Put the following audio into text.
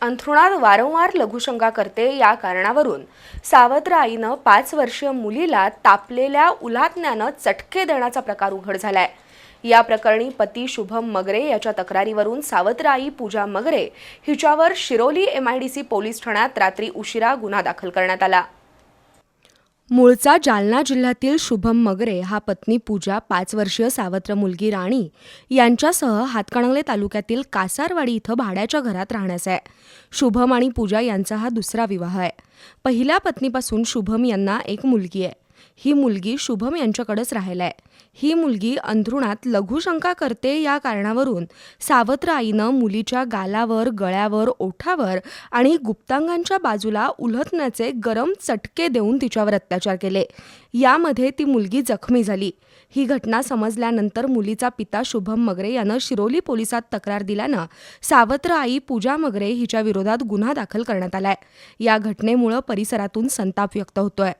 अंथरुणात वारंवार लघुशंका करते या कारणावरून. सावत्र आईनं पाच वर्षीय मुलीला तापलेल्या उलातण्यानं चटके देण्याचा प्रकार उघड झालाय. या प्रकरणी पती शुभम मगरे याच्या तक्रारीवरून सावत्र आई पूजा मगरे हिच्यावर शिरोली एमआयडीसी पोलीस ठाण्यात रात्री उशिरा गुन्हा दाखल करण्यात आला. मूळचा जालना जिल्ह्यातील शुभम मगरे हा पत्नी पूजा पाच वर्षीय सावत्र मुलगी राणी यांच्यासह हातकणंगले तालुक्यातील कासारवाडी इथं भाड्याच्या घरात राहण्यास आहे. शुभम आणि पूजा यांचा हा दुसरा विवाह आहे. पहिल्या पत्नीपासून शुभम यांना एक मुलगी आहे. ही मुलगी शुभम यांच्याकडेच राहायला आहे ही मुलगी अंथरुणात लघुशंका करते या कारणावरून सावत्र आईनं मुलीच्या गालावर गळ्यावर ओठावर आणि गुप्तांगांच्या बाजूला उलथण्याचे गरम चटके देऊन तिच्यावर अत्याचार केले. यामध्ये ती मुलगी जखमी झाली. ही घटना समजल्यानंतर मुलीचा पिता शुभम मगरे यानं शिरोली पोलिसात तक्रार दिल्यानं सावत्र आई पूजा मगरे हिच्या विरोधात गुन्हा दाखल करण्यात आलाय. या घटनेमुळं परिसरातून संताप व्यक्त होतोय.